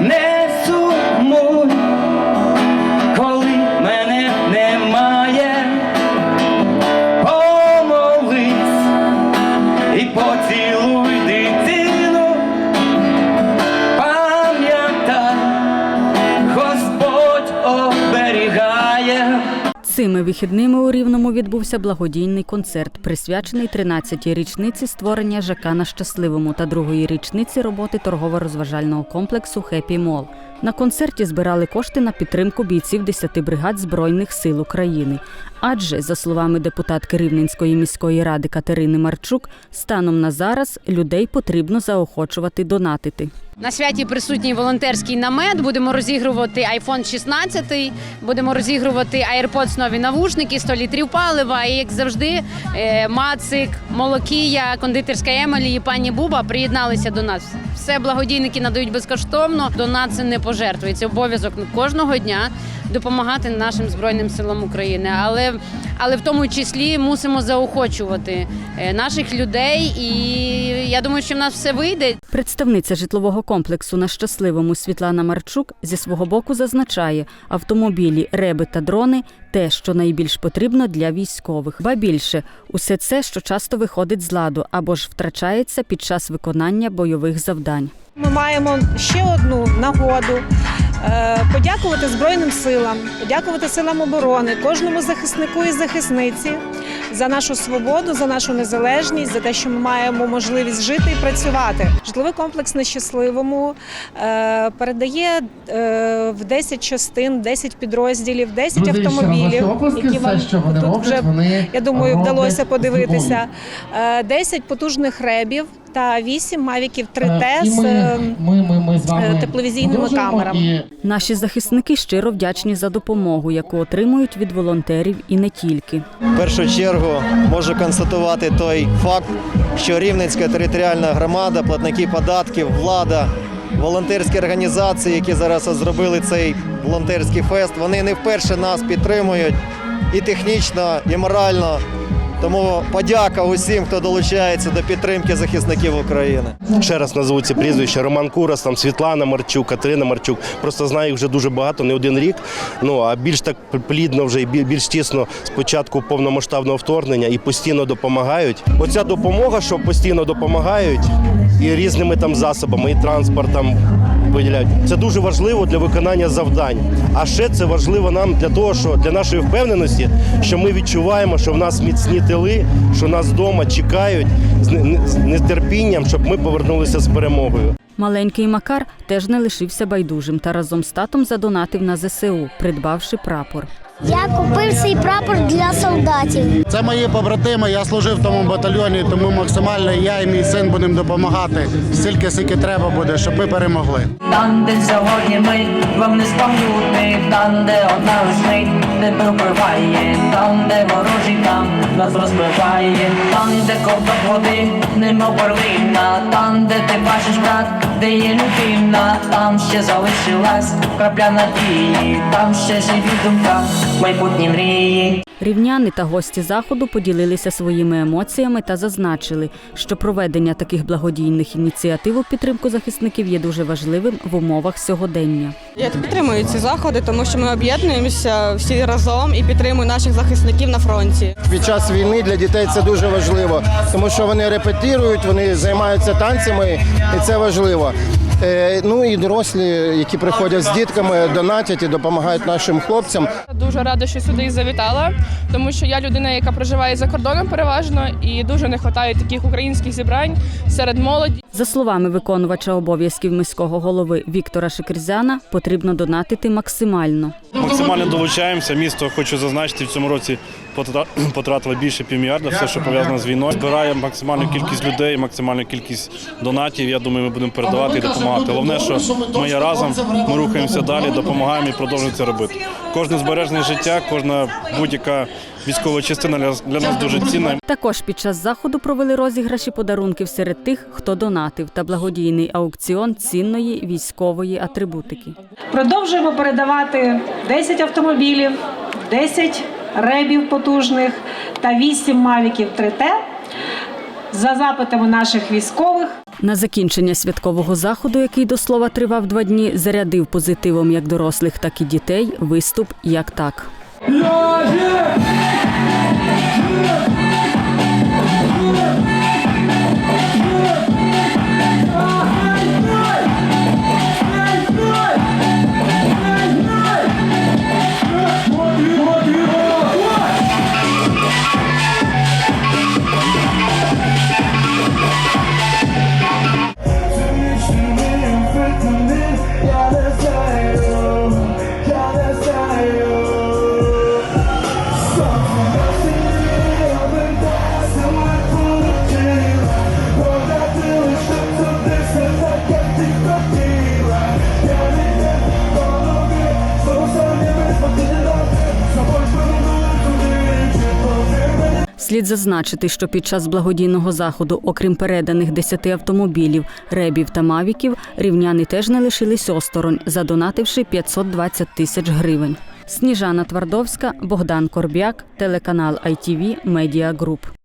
не сумуй, коли мене немає, помолись і поцілуй Цими вихідними у Рівному відбувся благодійний концерт, присвячений 13-й річниці створення ЖК на щасливому та другої річниці роботи торгово-розважального комплексу Хеппі Мол. На концерті збирали кошти на підтримку бійців 10 бригад Збройних сил України. Адже, за словами депутатки Рівненської міської ради Катерини Марчук, станом на зараз людей потрібно заохочувати донатити. На святі присутній волонтерський намет. Будемо розігрувати iPhone 16, будемо розігрувати AirPods нові навушники, 100 літрів палива. І як завжди, е, Мацик, Молокія, кондитерська Емелі і пані Буба приєдналися до нас. Все благодійники надають безкоштовно. Донат це не пожертвує. Це обов'язок кожного дня допомагати нашим збройним силам України. Але але в тому числі мусимо заохочувати е, наших людей. І я думаю, що в нас все вийде. Представниця житлового комплексу на щасливому Світлана Марчук зі свого боку зазначає, автомобілі, реби та дрони те, що найбільш потрібно для військових. Ба більше, усе це, що часто виходить з ладу або ж втрачається під час виконання бойових завдань. Ми маємо ще одну нагоду подякувати Збройним силам, подякувати силам оборони, кожному захиснику і захисниці за нашу свободу, за нашу незалежність, за те, що ми маємо можливість жити і працювати. Житловий комплекс на щасливому е, передає е, в 10 частин, 10 підрозділів, 10 Друзі, автомобілів, які вам все, що вони тут роблять, вже вони я думаю, вдалося подивитися. Е, 10 потужних ребів та 8 мавіків 3T Е, і з е, тепловізійними камерами. Наші захисники щиро вдячні за допомогу, яку отримують від волонтерів і не тільки. В першу чергу можу констатувати той факт, що Рівненська територіальна громада, платники податків, влада, волонтерські організації, які зараз зробили цей волонтерський фест, вони не вперше нас підтримують і технічно, і морально. Тому подяка усім, хто долучається до підтримки захисників України. Ще раз назву ці прізвища. Роман Курас, там Світлана Марчук, Катерина Марчук. Просто знаю їх вже дуже багато, не один рік. Ну а більш так плідно вже і більш тісно з початку повномасштабного вторгнення і постійно допомагають. Оця допомога, що постійно допомагають, і різними там засобами, і транспортом виділяють. Це дуже важливо для виконання завдань. А ще це важливо нам для того, що для нашої впевненості, що ми відчуваємо, що в нас міцні тили, що нас вдома чекають з нетерпінням, щоб ми повернулися з перемогою. Маленький Макар теж не лишився байдужим та разом з татом задонатив на ЗСУ, придбавши прапор. Я купив свій прапор для солдатів. Це мої побратими. Я служив в тому батальйоні, тому максимально я і мій син будемо допомагати стільки, скільки треба буде, щоб ми перемогли. Там, де сьогодні ми вам не спам'ятни, там, де одна лиш мить не пробиває, там, де ворожий там нас розбиває, там, де ковток води, нема перлина, там, де ти бачиш брат, де є людина, там ще залишилась крапля надії, там ще живі думка, майбутні мрії. Рівняни та гості заходу поділилися своїми емоціями та зазначили, що проведення таких благодійних ініціатив у підтримку захисників є дуже важливим в умовах сьогодення. Я підтримую ці заходи, тому що ми об'єднуємося всі разом і підтримую наших захисників на фронті. Під час війни для дітей це дуже важливо, тому що вони репетирують, вони займаються танцями, і це важливо. Е, Ну і дорослі, які приходять з дітками, донатять і допомагають нашим хлопцям. Дуже рада, що сюди завітала, тому що я людина, яка проживає за кордоном переважно, і дуже не вистачає таких українських зібрань серед молоді. За словами виконувача обов'язків міського голови Віктора Шикерзяна, потрібно донатити максимально. Максимально долучаємося. Місто хочу зазначити в цьому році потра- потратило більше півмільярда, все, що пов'язано з війною. Збираємо максимальну кількість людей, максимальну кількість донатів. Я думаю, ми будемо передавати і допомагати. Головне, що ми є разом, ми рухаємося далі, допомагаємо і продовжуємо це робити. Кожне збережне життя, кожна будь-яка військова частина для нас дуже цінна. Також під час заходу провели розіграші подарунків серед тих, хто донатив, та благодійний аукціон цінної військової атрибутики. Продовжуємо передавати 10 автомобілів, 10 ребів потужних та 8 мавіків 3Т за запитами наших військових. На закінчення святкового заходу, який до слова тривав два дні, зарядив позитивом як дорослих, так і дітей. Виступ як так. Слід зазначити, що під час благодійного заходу, окрім переданих 10 автомобілів, ребів та мавіків, рівняни теж не лишились осторонь, задонативши 520 тисяч гривень. Сніжана Твардовська, Богдан Корбяк, телеканал ITV Media Group.